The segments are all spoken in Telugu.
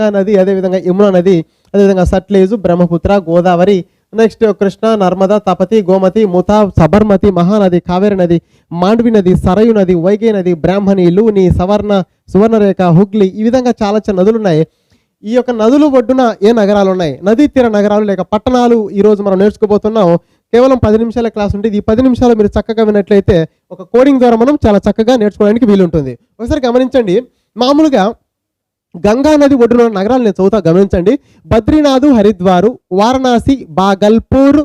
గంగా నది అదేవిధంగా యమునా నది అదేవిధంగా సట్లేజు బ్రహ్మపుత్ర గోదావరి నెక్స్ట్ కృష్ణ నర్మద తపతి గోమతి ముతా సబర్మతి మహానది కావేరి నది మాండవి నది సరయు నది వైగే నది బ్రాహ్మణి లూని సవర్ణ సువర్ణరేఖ హుగ్లీ ఈ విధంగా చాలా చాలా నదులు ఉన్నాయి ఈ యొక్క నదులు ఒడ్డున ఏ నగరాలు ఉన్నాయి నదీ తీర నగరాలు లేక పట్టణాలు ఈ రోజు మనం నేర్చుకోబోతున్నాం. కేవలం పది నిమిషాల క్లాస్ ఉంటుంది. ఈ పది నిమిషాలు మీరు చక్కగా విన్నట్లయితే ఒక కోడింగ్ ద్వారా మనం చాలా చక్కగా నేర్చుకోవడానికి వీలుంటుంది. ఒకసారి గమనించండి. మామూలుగా గంగా నది ఒడ్డున నగరాలు నేను చదువుతా గమనించండి. బద్రీనాథ్ హరిద్వారు వారణాసి బాగల్పూర్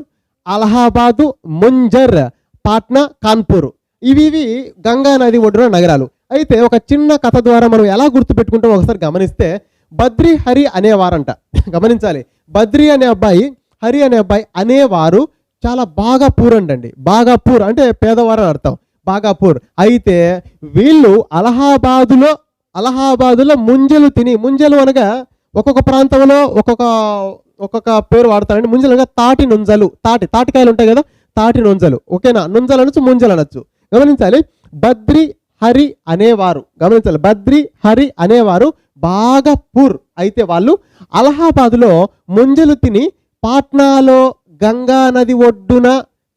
అలహాబాదు ముంజర్ పాట్నా కాన్పూర్. ఇవి ఇవి గంగా నది ఒడ్డున నగరాలు. అయితే ఒక చిన్న కథ ద్వారా మనం ఎలా గుర్తుపెట్టుకుంటాం ఒకసారి గమనిస్తే బద్రి హరి అనేవారంట. గమనించాలి. బద్రి అనే అబ్బాయి హరి అనే అబ్బాయి అనేవారు చాలా బాగా పూర్ అంటండి. బాగా పూర్ అంటే పేదవారు అని అర్థం. బాగా పూర్ అయితే వీళ్ళు అలహాబాదులో అలహాబాదులో ముంజలు తిని ముంజలు అనగా ఒక్కొక్క ప్రాంతంలో ఒక్కొక్క ఒక్కొక్క పేరు వాడతారండి. ముంజలు అనగా తాటి నుంజలు. తాటి తాటికాయలు ఉంటాయి కదా తాటి నుంజలు. ఓకేనా? నుంజలు అనొచ్చు ముంజలు అనొచ్చు. గమనించాలి బద్రి హరి అనేవారు. గమనించాలి బద్రి హరి అనేవారు బాగా పూర్ అయితే వాళ్ళు అలహాబాదులో ముంజలు తిని పాట్నాలో గంగా నది ఒడ్డున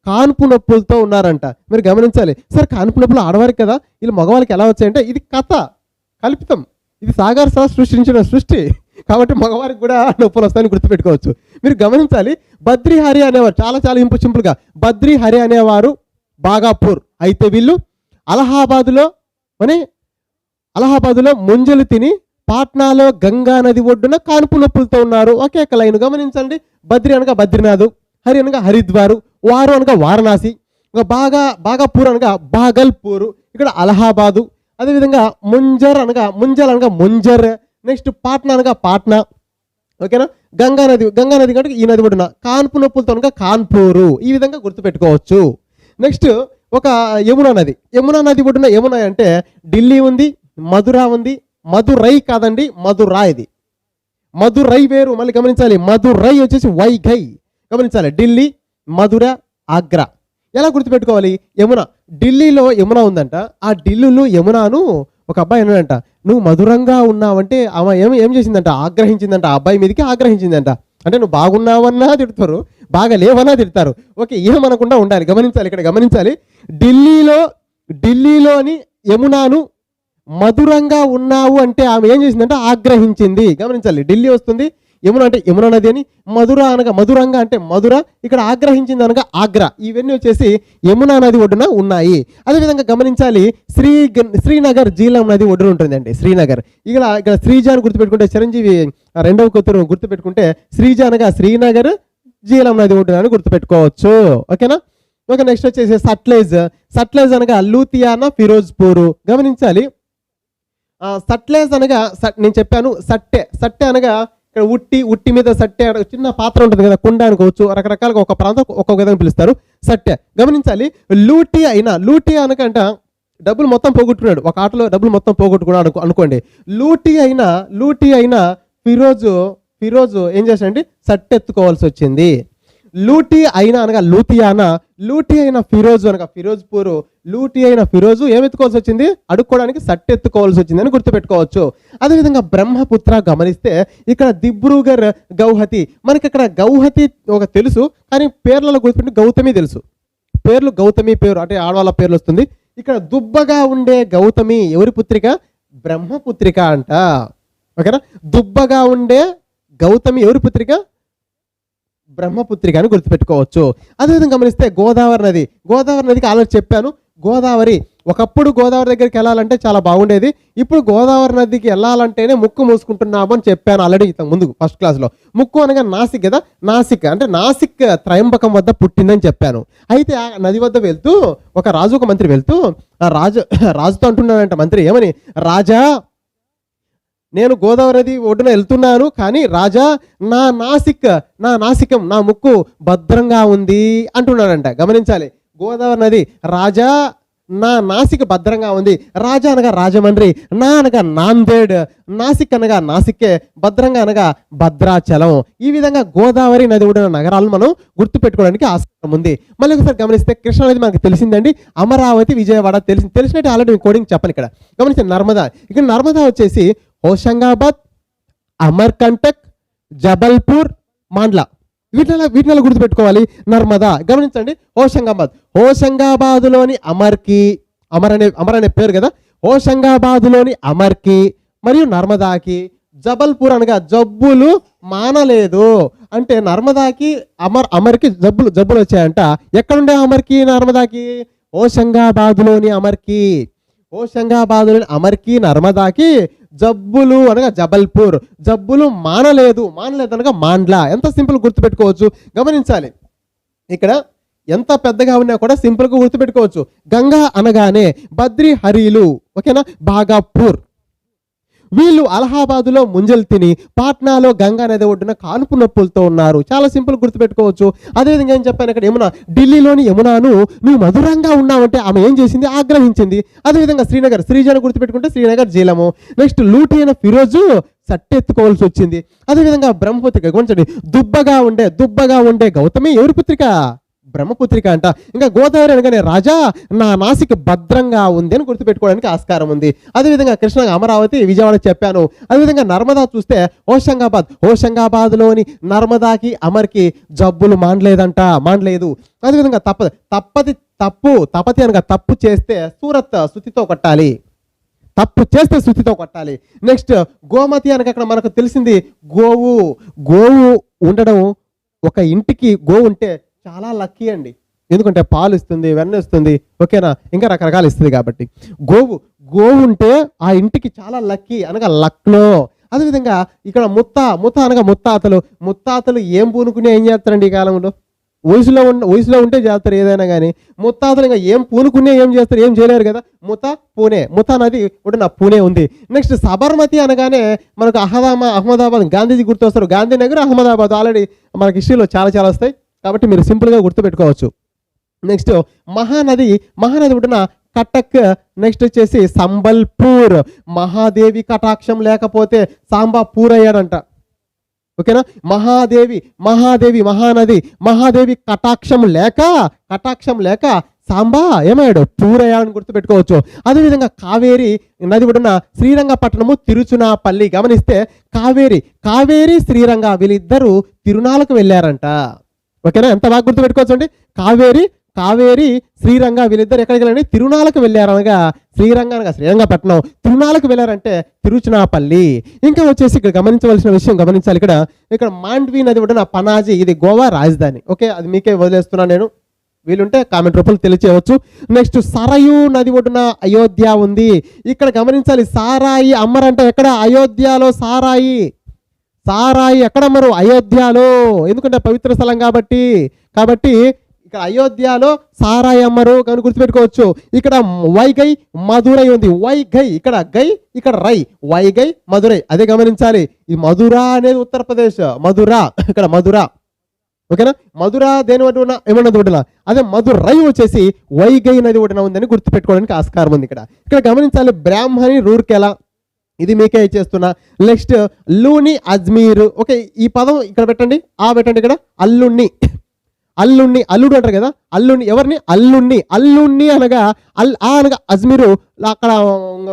కాన్పు నొప్పులతో ఉన్నారంట. మీరు గమనించాలి. సరే కాన్పు నొప్పులు ఆడవారికి కదా? వీళ్ళు మగవాళ్ళకి ఎలా వచ్చాయంటే ఇది కథ. కల్పితం. ఇది సాగర్ సార్ సృష్టించిన సృష్టి. కాబట్టి మగవారికి కూడా నొప్పులు వస్తాయని గుర్తుపెట్టుకోవచ్చు. మీరు గమనించాలి బద్రి హరి అనేవారు చాలా చాలా ఇంపు సింపుల్గా. బద్రి హరి అనేవారు బాగాపూర్ అయితే వీళ్ళు అలహాబాదులో అని అలహాబాదులో ముంజలు తిని పాట్నాలో గంగా నది ఒడ్డున కానుపు నొప్పులతో ఉన్నారు. ఒకే ఒక లైన్ గమనించండి. బద్రి అనగా బద్రీనాథ్ హరి అనగా హరిద్వారు వారు అనగా వారణాసి. ఇంకా బాగా బాగాపూర్ అనగా బాగల్పూర్. ఇక్కడ అలహాబాదు అదేవిధంగా ముంజర్ అనగా ముంజల్ అనగా ముంజర్ నెక్స్ట్ పాట్నా అనగా పాట్నా. ఓకేనా? గంగా నది గంగా నది కంటే ఈ నది ఒడ్డున. కాన్పు నొప్పులతో అనగా కాన్పూరు. ఈ విధంగా గుర్తుపెట్టుకోవచ్చు. నెక్స్ట్ ఒక యమునా నది. యమునా నది ఒడ్డున యమునా అంటే ఢిల్లీ ఉంది మధుర ఉంది మధురై కాదండి మధురా ఇది. మధురై వేరు మళ్ళీ గమనించాలి. మధురై వచ్చేసి వైఘై. గమనించాలి. ఢిల్లీ మధుర ఆగ్రా. ఎలా గుర్తుపెట్టుకోవాలి? యమున. ఢిల్లీలో యమున ఉందంట. ఆ ఢిల్లీలో యమునాను ఒక అబ్బాయి అన్నాడంట. నువ్వు మధురంగా ఉన్నావంటే ఆమె ఏం ఏం చేసిందంట? ఆగ్రహించిందంట. ఆ అబ్బాయి మీదకి ఆగ్రహించిందంట. అంటే నువ్వు బాగున్నావన్నా తిడతారు బాగా లేవన్నా తిడతారు. ఓకే ఏమనకుండా ఉండాలి. గమనించాలి ఇక్కడ గమనించాలి. ఢిల్లీలో ఢిల్లీలోని యమునాను మధురంగా ఉన్నావు అంటే ఆమె ఏం చేసిందంటే? ఆగ్రహించింది. గమనించాలి. ఢిల్లీ వస్తుంది. యమున అంటే యమున నది అని మధుర అనగా మధురంగా అంటే మధుర ఇక్కడ ఆగ్రహించింది అనగా ఆగ్రా. ఇవన్నీ వచ్చేసి యమునా నది ఒడ్డున ఉన్నాయి. అదేవిధంగా గమనించాలి శ్రీ శ్రీనగర్ జీలం నది ఒడ్డున ఉంటుందండి శ్రీనగర్. ఇక్కడ ఇక్కడ శ్రీజ అని గుర్తుపెట్టుకుంటే చిరంజీవి రెండవ కూతురు గుర్తుపెట్టుకుంటే శ్రీజ అనగా శ్రీనగర్ జీలం నది ఒడ్డున అని గుర్తుపెట్టుకోవచ్చు. ఓకేనా? ఓకే నెక్స్ట్ వచ్చేసి సట్లేజ్. సట్లేజ్ అనగా లూథియానా ఫిరోజ్పూర్. గమనించాలి. సట్లేజ్ అనగా సట్- నేను చెప్పాను సట్టె. సట్టె అనగా ఇక్కడ ఉట్టి ఉట్టి మీద సట్టె చిన్న పాత్ర ఉంటుంది కదా కుండ అనుకోవచ్చు రకరకాలుగా ఒక ప్రాంతం ఒక్కొక్క విధంగా పిలుస్తారు. సట్టె. గమనించాలి లూటి అయినా లూటి అనకంట డబ్బులు మొత్తం పోగొట్టుకున్నాడు. ఒక ఆటలో డబ్బులు మొత్తం పోగొట్టుకున్నాడు అనుకో అనుకోండి. లూటి అయినా లూటి అయినా ఫిరోజు ఫిరోజు ఏం చేశాడంటే సట్టెత్తుకోవాల్సి వచ్చింది. లూటీ అయినా అనగా లూతియానా లూటి అయిన ఫిరోజు అనగా ఫిరోజ్పూర్ లూటి అయిన ఫిరోజు ఏమెత్తుకోవాల్సి వచ్చింది? అడుక్కోవడానికి సట్టెత్తుకోవాల్సి వచ్చింది అని గుర్తుపెట్టుకోవచ్చు. అదేవిధంగా బ్రహ్మపుత్ర గమనిస్తే ఇక్కడ దిబ్రూగర్ గౌహతి మనకి ఇక్కడ గౌహతి ఒక తెలుసు కానీ పేర్లలో గుర్తుపెట్టి గౌతమి తెలుసు. పేర్లు గౌతమి పేరు అంటే ఆడవాళ్ళ పేర్లు వస్తుంది. ఇక్కడ దుబ్బగా ఉండే గౌతమి ఎవరి పుత్రిక? బ్రహ్మపుత్రిక అంట. ఓకేనా? దుబ్బగా ఉండే గౌతమి ఎవరి పుత్రిక? బ్రహ్మపుత్రిక అని గుర్తుపెట్టుకోవచ్చు. అదేవిధంగా గమనిస్తే గోదావరి నది. గోదావరి నదికి ఆల్రెడీ చెప్పాను. గోదావరి ఒకప్పుడు గోదావరి దగ్గరికి వెళ్ళాలంటే చాలా బాగుండేది. ఇప్పుడు గోదావరి నదికి వెళ్ళాలంటేనే ముక్కు మూసుకుంటున్నాము అని చెప్పాను ఆల్రెడీ ఇంతకు ముందు ఫస్ట్ క్లాస్లో ముక్కు అనగా నాసిక్ కదా? నాసిక్. అంటే నాసిక్ త్రయంబకం వద్ద పుట్టిందని చెప్పాను. అయితే ఆ నది వద్ద వెళ్తూ ఒక రాజు ఒక మంత్రి వెళ్తూ ఆ రాజు రాజుతో అంటున్నాడంట మంత్రి ఏమని? రాజా నేను గోదావరి నది ఒడ్డున వెళ్తున్నాను కానీ రాజా నా నాసిక్ నా నాసికం నా ముక్కు భద్రంగా ఉంది అంటున్నాడంట. గమనించాలి. గోదావరి నది రాజా నా నాసిక్ భద్రంగా ఉంది. రాజా అనగా రాజమండ్రి నా అనగా నాందేడ్ నాసిక్ అనగా నాసిక్కే భద్రంగా అనగా భద్రాచలం. ఈ విధంగా గోదావరి నది ఒడిన నగరాలను మనం గుర్తుపెట్టుకోవడానికి ఆస్కారం ఉంది. మళ్ళీ ఒకసారి గమనిస్తే కృష్ణానది మనకు తెలిసిందండి. అమరావతి విజయవాడ తెలిసి తెలిసినట్టు ఆల్రెడీ కోడింగ్ చెప్పాలి ఇక్కడ. గమనిస్తే నర్మదా. ఇక్కడ నర్మదా వచ్చేసి హోషంగాబాద్ అమర్కంటక్ జబల్పూర్ మాండ్లా. వీటిని వీటిని గుర్తుపెట్టుకోవాలి. నర్మదా గమనించండి. హోషంగాబాద్. హోషంగాబాద్లోని అమర్కి అమర్ అనే అమర్ అనే పేరు కదా? హోషంగాబాద్లోని అమర్కి మరియు నర్మదాకి జబల్పూర్ అనగా జబ్బులు మానలేదు. అంటే నర్మదాకి అమర్ అమర్కి జబ్బులు జబ్బులు వచ్చాయంట. ఎక్కడుండే అమర్కి నర్మదాకి? హోషంగాబాద్లోని అమర్కి. హోషంగాబాద్లోని అమర్కి నర్మదాకి. జబ్బులు అనగా జబల్పూర్. జబ్బులు మానలేదు. మానలేదు అనగా మాండ్లా. ఎంత సింపుల్ గుర్తుపెట్టుకోవచ్చు? గమనించాలి. ఇక్కడ ఎంత పెద్దగా ఉన్నా కూడా సింపుల్గా గుర్తుపెట్టుకోవచ్చు. గంగా అనగానే బద్రి హరీలు ఓకేనా? బాగాపూర్. వీళ్ళు అలహాబాదులో ముంజలు తిని పాట్నాలో గంగా నది ఒడ్డున కానుపు నొప్పులతో ఉన్నారు. చాలా సింపుల్ గుర్తుపెట్టుకోవచ్చు. అదేవిధంగా ఏం చెప్పాను ఇక్కడ? యమున ఢిల్లీలోని యమునాను నువ్వు మధురంగా ఉన్నావంటే ఆమె ఏం చేసింది? ఆగ్రహించింది. అదేవిధంగా శ్రీనగర్ శ్రీజను గుర్తుపెట్టుకుంటే శ్రీనగర్ జీలము నెక్స్ట్ లూటి అయిన ఫిరోజు సట్టెత్తుకోవాల్సి వచ్చింది. అదేవిధంగా బ్రహ్మపుత్రిక గమనించండి దుబ్బగా ఉండే దుబ్బగా ఉండే గౌతమి ఎవరి పుత్రిక? బ్రహ్మపుత్రిక అంట. ఇంకా గోదావరి అనగానే రాజా నా నాసిక భద్రంగా ఉంది అని గుర్తుపెట్టుకోవడానికి ఆస్కారం ఉంది. అదేవిధంగా కృష్ణ అమరావతి విజయవాడ చెప్పాను. అదేవిధంగా నర్మదా చూస్తే హోషంగాబాద్ హోషంగాబాద్లోని నర్మదాకి అమర్కి జబ్బులు మాండలేదంట మాండలేదు అదేవిధంగా తప్ప తప్పది తప్పు తపతి అనగా తప్పు చేస్తే సూరత్ శుతితో కొట్టాలి. తప్పు చేస్తే శుతితో కొట్టాలి. నెక్స్ట్ గోమతి అనగా అక్కడ మనకు తెలిసింది గోవు. గోవు ఉండడం ఒక ఇంటికి గోవు ఉంటే చాలా లక్కీ అండి. ఎందుకంటే పాలు ఇస్తుంది వెన్న ఇస్తుంది ఓకేనా? ఇంకా రకరకాలు ఇస్తుంది కాబట్టి. గోవు గోవు ఉంటే ఆ ఇంటికి చాలా లక్కీ అనగా లక్లో అదేవిధంగా ఇక్కడ ముత్త ముత్త అనగా ముత్తాతలు. ముత్తాతలు ఏం పూనుకుని ఏం చేస్తారండి ఈ కాలంలో? వయసులో ఉన్న వయసులో ఉంటే చేస్తారు ఏదైనా కానీ ముత్తాతలు ఇంకా ఏం పూనుకునే ఏం చేస్తారు ఏం చేయలేరు కదా? ముత పూణే ముత నది ఇప్పుడు నా పూణే ఉంది. నెక్స్ట్ సబర్మతి అనగానే మనకు అహదామా అహ్మదాబాద్ గాంధీజీ గుర్తొస్తారు. గాంధీనగర్ అహ్మదాబాద్. ఆల్రెడీ మనకి హిస్టరీలో చాలా చాలా వస్తాయి. కాబట్టి మీరు సింపుల్గా గుర్తుపెట్టుకోవచ్చు. నెక్స్ట్ మహానది మహానది ఉడిన కటక్ నెక్స్ట్ వచ్చేసి సంబల్పూర్. మహాదేవి కటాక్షం లేకపోతే సాంబా పూర్ అయ్యాడంట ఓకేనా మహాదేవి మహాదేవి మహానది మహాదేవి కటాక్షం లేక కటాక్షం లేక సాంబా ఏమయ్యాడు? పూరయ్యాడని గుర్తుపెట్టుకోవచ్చు. అదేవిధంగా కావేరి నది ఒడ్డున శ్రీరంగపట్టణము తిరుచునాపల్లి గమనిస్తే కావేరి కావేరి శ్రీరంగ వీళ్ళిద్దరూ తిరునాలకు వెళ్ళారంట. ఓకేనా? ఎంత బాగా గుర్తుపెట్టుకోవచ్చు అండి? కావేరి కావేరి శ్రీరంగ వీళ్ళిద్దరు ఎక్కడికి వెళ్ళండి తిరునాలకు వెళ్ళారు అనగా శ్రీరంగ అనగా శ్రీరంగపట్నం. తిరునాలకు వెళ్ళారంటే తిరుచునాపల్లి. ఇంకా వచ్చేసి ఇక్కడ గమనించవలసిన విషయం గమనించాలి. ఇక్కడ ఇక్కడ మాండ్వి నది ఒడ్డున పనాజీ ఇది గోవా రాజధాని. ఓకే? అది మీకే వదిలేస్తున్నాను నేను. వీలుంటే కామెంట్ రూపంలో తెలియచేయవచ్చు. నెక్స్ట్ సరయు నది ఒడ్డున అయోధ్య ఉంది. ఇక్కడ గమనించాలి సారాయి అమ్మరంటే ఎక్కడ? అయోధ్యలో సారాయి. సారాయి ఎక్కడ మరో? అయోధ్యలో. ఎందుకంటే పవిత్ర స్థలం కాబట్టి. కాబట్టి ఇక్కడ అయోధ్యలో సారాయి అమ్మరు కానీ గుర్తుపెట్టుకోవచ్చు. ఇక్కడ వైగై మధురై ఉంది. వైగై ఇక్కడ గై ఇక్కడ రై. వైగై మధురై. అదే గమనించాలి. ఈ మధుర అనేది ఉత్తరప్రదేశ్ మధుర ఇక్కడ మధుర. ఓకేనా? మధుర దేని ఒడ్డున? ఏమన్నది ఒడ్డున. అదే మధురై వచ్చేసి వైగై నది ఒడ్డున ఉందని గుర్తుపెట్టుకోవడానికి ఆస్కారం ఉంది ఇక్కడ. ఇక్కడ గమనించాలి బ్రాహ్మణి రూర్కెలా. ఇది మీకే ఇచ్చేస్తున్నా. నెక్స్ట్ లూని అజ్మీర్. ఓకే ఈ పదం ఇక్కడ పెట్టండి. ఆ పెట్టండి ఇక్కడ. అల్లుణ్ణి. అల్లుణ్ణి అల్లుడు అంటారు కదా? అల్లుణ్ణి ఎవరిని? అల్లుణ్ణి. అల్లుణ్ణి అనగా అల్ ఆ అనగా అజ్మీరు. అక్కడ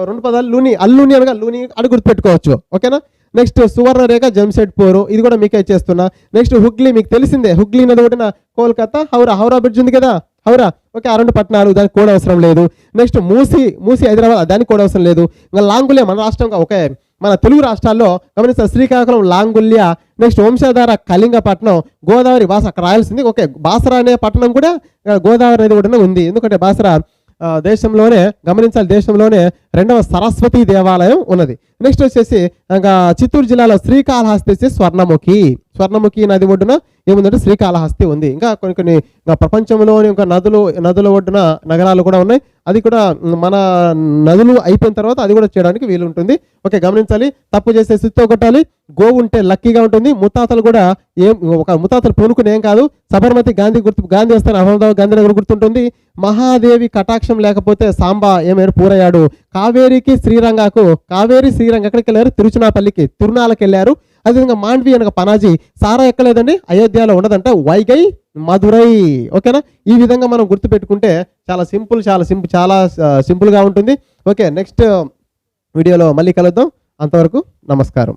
రెండు పదాలు లూని అల్లుణ్ణి అనగా లూని అని గుర్తుపెట్టుకోవచ్చు. ఓకేనా? నెక్స్ట్ సువర్ణరేఖ జంషెడ్పూర్ ఇది కూడా మీకే ఇచ్చేస్తున్నా. నెక్స్ట్ హుగ్లీ మీకు తెలిసిందే. హుగ్లీ నది ఒకటిన కోల్కతా హౌరా హౌరా బ్రిడ్జ్ ఉంది కదా? అవునా? ఓకే ఆ రెండు పట్టణాలు దానికి కూడా అవసరం లేదు. నెక్స్ట్ మూసి మూసి హైదరాబాద్ దానికి కూడా అవసరం లేదు. ఇంకా లాంగుల్య మన రాష్ట్రంగా ఓకే మన తెలుగు రాష్ట్రాల్లో గమనిస్తే శ్రీకాకుళం లాంగుల్య నెక్స్ట్ వంశధార కళింగపట్నం గోదావరి భాష అక్కడ రాయాల్సింది. ఓకే బాసరా అనే పట్టణం కూడా గోదావరి నది కూడా ఉంది. ఎందుకంటే బాసరా దేశంలోనే గమనించాలి దేశంలోనే రెండవ సరస్వతి దేవాలయం ఉన్నది. నెక్స్ట్ వచ్చేసి ఇంకా చిత్తూరు జిల్లాలో శ్రీకాళహస్తి వచ్చి స్వర్ణముఖి. స్వర్ణముఖి నది ఒడ్డున ఏముందంటే శ్రీకాళహస్తి ఉంది. ఇంకా కొన్ని కొన్ని ప్రపంచంలోని ఇంకా నదులు నదుల ఒడ్డున నగరాలు కూడా ఉన్నాయి. అది కూడా మన నదులు అయిపోయిన తర్వాత అది కూడా చేయడానికి వీలు ఉంటుంది ఓకే గమనించాలి. తప్పు చేస్తే సుత్తో కొట్టాలి. గోవు ఉంటే లక్కీగా ఉంటుంది. ముత్తాతలు కూడా ఏం ఒక ముత్తాతలు పూనుకుని ఏం కాదు. సబర్మతి గాంధీ గుర్తు గాంధీ వస్తాను అహ్మదాబాద్ గాంధీనగర్ గుర్తుంటుంది. మహాదేవి కటాక్షం లేకపోతే సాంబా ఏమైనా పూరయ్యాడు. కావేరికి శ్రీరంగాకు కావేరి శ్రీరంగ ఎక్కడికి వెళ్ళారు. తిరుచునాపల్లికి తిరునాళ్ళకి వెళ్ళారు. అదేవిధంగా మాండ్వి అనగా పనాజీ. సారా ఎక్కలేదండి. అయోధ్యలో ఉండదంట వైగై మధురై. ఓకేనా? ఈ విధంగా మనం గుర్తుపెట్టుకుంటే చాలా సింపుల్ చాలా సింపుల్ చాలా సింపుల్గా ఉంటుంది. ఓకే నెక్స్ట్ వీడియోలో మళ్ళీ కలుద్దాం. అంతవరకు నమస్కారం.